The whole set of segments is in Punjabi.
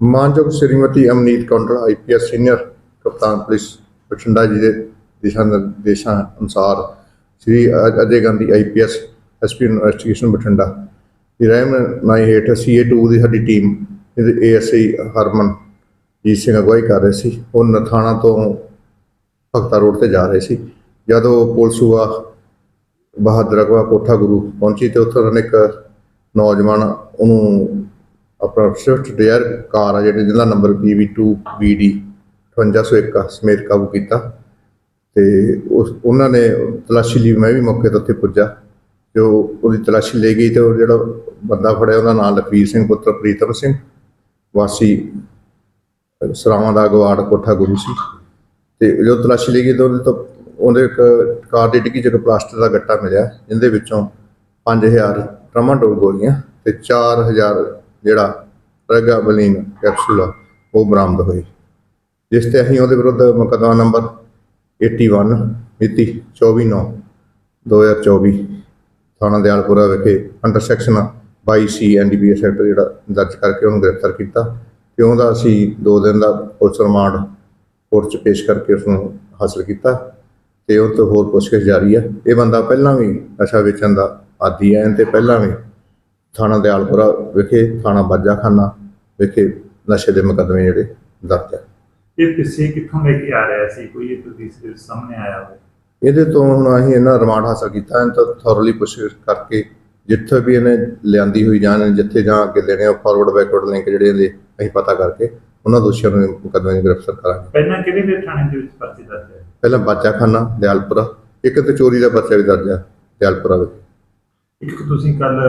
ਮਾਨਯੋਗ ਸ਼੍ਰੀਮਤੀ ਅਮਨੀਤ ਕੌਂਡਲ ਆਈਪੀਐਸ ਸੀਨੀਅਰ ਕਪਤਾਨ ਪੁਲਿਸ ਬਠਿੰਡਾ ਜੀ ਦੇ ਦਿਸ਼ਾ ਨਿਰਦੇਸ਼ਾਂ ਅਨੁਸਾਰ Shri Ajay Gandhi IPS SP investigation Bathinda. ਦੀ ਰਹਿਨਮਾਈ ਹੇਠ ਸੀਏ2 ਦੀ ਸਾਡੀ ਟੀਮ, ਇਹਦੇ ਏਐਸਆਈ ਹਰਮਨ ਜੀਤ ਸਿੰਘ ਅਗਵਾਈ ਕਰ ਰਹੇ ਸੀ। ਉਹ ਨਥਾਣਾ ਤੋਂ ਭਗਤਾ ਰੋਡ ਤੇ ਜਾ ਰਹੇ ਸੀ। ਜਦੋਂ ਪੁਲਿਸ ਬਹਾਦਰ ਅਗਵਾ ਕੋਠਾ ਗੁਰੂ ਪਹੁੰਚੀ ਤੇ ਉੱਥੇ ਉਹਨਾਂ ਨੇ ਇੱਕ ਨੌਜਵਾਨ ਉਹਨੂੰ ਆਪਣਾ ਸਵਿਫਟ ਡਿਜ਼ਾਇਰ ਕਾਰ ਆ ਜਿਹੜੀ, ਜਿਹਦਾ ਨੰਬਰ PV2 BD 5801 ਸਮੇਤ ਕਾਬੂ ਕੀਤਾ। ਤੇ ਉਸ, ਉਹਨਾਂ ਨੇ ਤਲਾਸ਼ੀ ਲਈ ਮੈਂ ਵੀ ਮੌਕੇ ਤੇ ਉੱਥੇ ਪੁੱਜਾ। ਜੋ ਉਹਦੀ ਤਲਾਸ਼ੀ ਲਈ ਗਈ ਤੇ ਉਹ ਜਿਹੜਾ ਬੰਦਾ ਫੜਿਆ, ਉਹਦਾ ਨਾਮ ਲਖਵੀਰ ਸਿੰਘ, ਪੁੱਤਰ ਪ੍ਰੀਤਮ ਸਿੰਘ। ਵਾਸੀ ਸਰਾਵਾਂ ਦਾ ਗਵਾੜ ਕੋਠਾ ਗੁਰੂ ਸੀ। ਤੇ ਜੋ ਤਲਾਸ਼ੀ ਲਈ ਗਈ ਤਾਂ ਉਹਦੇ ਤੋਂ, ਉਹਦੇ ਇੱਕ ਕਾਰ ਦੀ ਡਿੱਗੀ 'ਚ ਇੱਕ ਪਲਾਸਟਿਕ ਦਾ ਗੱਟਾ ਮਿਲਿਆ। ਜਿਹਦੇ ਵਿੱਚੋਂ 5000 ਟਰਮਾਡੋਲ ਗੋਲੀਆਂ ਤੇ 4000 ਜਿਹੜਾ ਪ੍ਰੈਗਾਬਲਿਨ ਕੈਪਸੂਲ ਆ, ਉਹ ਬਰਾਮਦ ਹੋਈ। ਜਿਸ ਤੇ ਅਸੀਂ ਉਹਦੇ ਵਿਰੁੱਧ ਮੁਕੱਦਮਾ ਨੰਬਰ 81 ਮਿਤੀ 24/9 2024 ਥਾਣਾ ਦਿਆਲਪੁਰਾ ਵਿਖੇ under section 22 C NDPS act ਜਿਹੜਾ ਦਰਜ ਕਰਕੇ ਉਹਨੂੰ ਗ੍ਰਿਫਤਾਰ ਕੀਤਾ। ਤੇ ਉਹਦਾ ਅਸੀਂ 2 ਦਿਨ ਦਾ ਪੁਲਿਸ ਰਿਮਾਂਡ ਕੋਰਟ 'ਚ ਪੇਸ਼ ਕਰਕੇ ਉਸ ਨੂੰ ਹਾਸਲ ਕੀਤਾ ਤੇ ਉਹ ਤੋਂ ਹੋਰ ਪੁੱਛਗਿੱਛ ਜਾਰੀ ਹੈ ਇਹ ਬੰਦਾ ਪਹਿਲਾਂ ਵੀ ਨਸ਼ਾ ਵੇਚਣ ਦਾ ਆਦੀ ਹੈ ਤੇ ਪਹਿਲਾਂ ਵੀ ਥਾਣਾ ਦਿਆਲਪੁਰਾ ਵਿਖੇ ਥਾਣਾ ਬਾਜਾਖਾਨਾ ਵਿਖੇ ਨਸ਼ੇ ਦੇ ਮੁਕੱਦਮੇ ਜਿਹੜੇ ਦਰਜ ਹੈ ਇਹ ਪਿੱਛੇ ਕਿੱਥੋਂ ਲੈ ਕੇ ਆ ਰਿਹਾ ਸੀ? ਕੋਈ ਇਹ ਤਸਵੀਰ ਸਾਹਮਣੇ ਆਇਆ ਹੋਵੇ। ਇਹਦੇ ਤੋਂ ਹੁਣ ਅਸੀਂ ਇਹਨਾਂ ਰਿਮਾਂਡ ਹਾਸਲ ਕੀਤਾ। ਇਹਨਾਂ ਤੋਂ ਥੋਰਲੀ ਪੁੱਛਗਿੱਛ ਕਰਕੇ ਜਿੱਥੇ ਵੀ ਇਹਨੇ ਲਿਆਂਦੀ ਹੋਈ ਜਾਨ ਜਿੱਥੇ ਜਾਂ ਅੱਗੇ ਲੈਣੇ ਆ ਫਾਰਵਰਡ ਬੈਕਵਰਡ ਲਿੰਕ ਜਿਹੜੇ ਇਹਦੇ ਅਸੀਂ ਪਤਾ ਕਰਕੇ ਉਹਨਾਂ ਦੋਸ਼ੀਆਂ ਨੂੰ ਮੁਕੱਦਮੇ 'ਚ ਗ੍ਰਿਫਤਾਰ ਕਰਾਂਗੇ। ਪਹਿਲਾਂ ਕਿਹੜੇ ਦੇ ਥਾਣੇ ਦੇ ਵਿੱਚ ਪਰਚੇ ਦਰਜ ਹੈ ਪਹਿਲਾਂ ਬਾਜਾਖਾਨਾ ਦਿਆਲਪੁਰਾ ਇੱਕ ਤੇ ਚੋਰੀ ਦਾ ਪਰਚਾ ਵੀ ਦਰਜ ਹੈ ਦਿਆਲਪੁਰਾ ਵਿਖੇ ਇੱਕ ਤੁਸੀਂ ਕੱਲ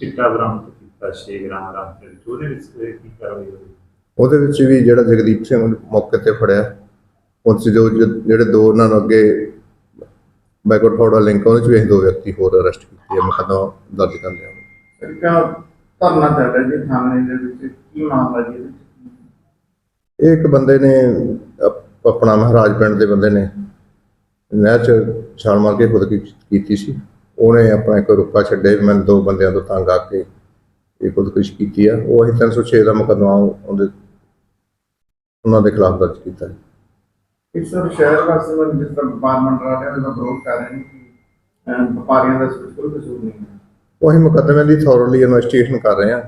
ਚਿੱਟਾ ਬਰਾਮਦ ਕੀਤਾ? 6 ਗ੍ਰਾਮ ਦਾ ਤੇ ਉਹਦੇ ਵਿੱਚ ਕੀ ਕਾਰਵਾਈ ਹੋਈ? ਉਹਦੇ ਵਿੱਚ ਵੀ ਜਿਹੜਾ ਜਗਦੀਪ ਸਿੰਘ ਮੌਕੇ ਤੇ ਫੜਿਆ। ਉਹ 'ਚ ਜੋ ਜਿਹੜੇ ਦੋ ਉਹਨਾਂ ਨੂੰ ਅੱਗੇ ਬੈਕਵਰਡ ਫਾਰਵਰਡ ਲਿੰਕ ਉਹਦੇ ਚ ਵੀ ਅਸੀਂ ਦੋ ਵਿਅਕਤੀ ਹੋਰ ਅਰੈਸਟ ਕੀਤੇ ਆ ਮੁਕੱਦਮਾ ਦਰਜ ਕਰ ਲਿਆ। ਸਰਕਾਰ ਧਰਨਾ ਚੱਲ ਰਿਹਾ ਜੀ ਥਾਣੇ ਦੇ ਵਿੱਚ। ਕੀ ਮਾਮਲਾ ਜੀ? ਇਹ ਇੱਕ ਬੰਦੇ ਨੇ ਆਪਣਾ ਮਹਾਰਾਜ ਪਿੰਡ ਦੇ ਬੰਦੇ ਨੇ। ਨਹਿਰ ਚ ਛਾਲ ਮਾਰ ਕੇ ਖੁਦਕੁਸ਼ੀ ਕੀਤੀ ਸੀ। ਉਹਨੇ ਆਪਣਾ ਇੱਕ ਰੁੱਕਾ ਛੱਡੇ ਮੈਂ ਦੋ ਬੰਦਿਆਂ ਤੋਂ ਤੰਗ ਆ ਕੇ ਇਹ ਖੁਦਕੁਸ਼ੀ ਕੀਤੀ ਆ। ਉਹ ਅਸੀਂ 306 ਦਾ ਮੁਕੱਦਮਾ ਉਹਦੇ ਉਹਨਾਂ ਦੇ ਖਿਲਾਫ ਦਰਜ ਕੀਤਾ ਹੈ ਇਸ ਵਾਰ ਸ਼ਹਿਰ ਵਾਸੀ ਨੂੰ ਜਿਸ ਤਰ੍ਹਾਂ ਵਪਾਰ ਮੰਡਲ ਵਾਲਿਆਂ ਦਾ ਵਿਰੋਧ ਕਰ ਰਹੇ ਨੇ ਕਿ ਵਪਾਰੀਆਂ ਦਾ ਕੋਈ ਕਸੂਰ ਨਹੀਂ ਹੈ। ਉਹ ਮੁਕੱਦਮੇ ਦੀ ਥੋਰਲੀ ਇਨਵੈਸਟੀਗੇਸ਼ਨ ਕਰ ਰਹੇ ਹਾਂ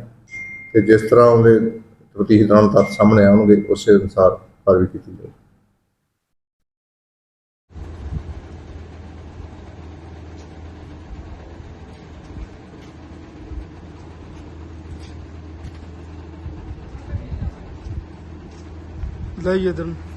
ਤੇ ਜਿਸ ਤਰ੍ਹਾਂ ਉਹਦੇ ਪ੍ਰਤੀਸ਼ ਦੌਰਾਨ ਤੱਥ ਸਾਹਮਣੇ ਆਉਣਗੇ ਉਸੇ ਅਨੁਸਾਰ ਕਾਰਵਾਈ ਕੀਤੀ ਜਾਵੇਗੀ ਲੈ ਇਧਰ ਨੂੰ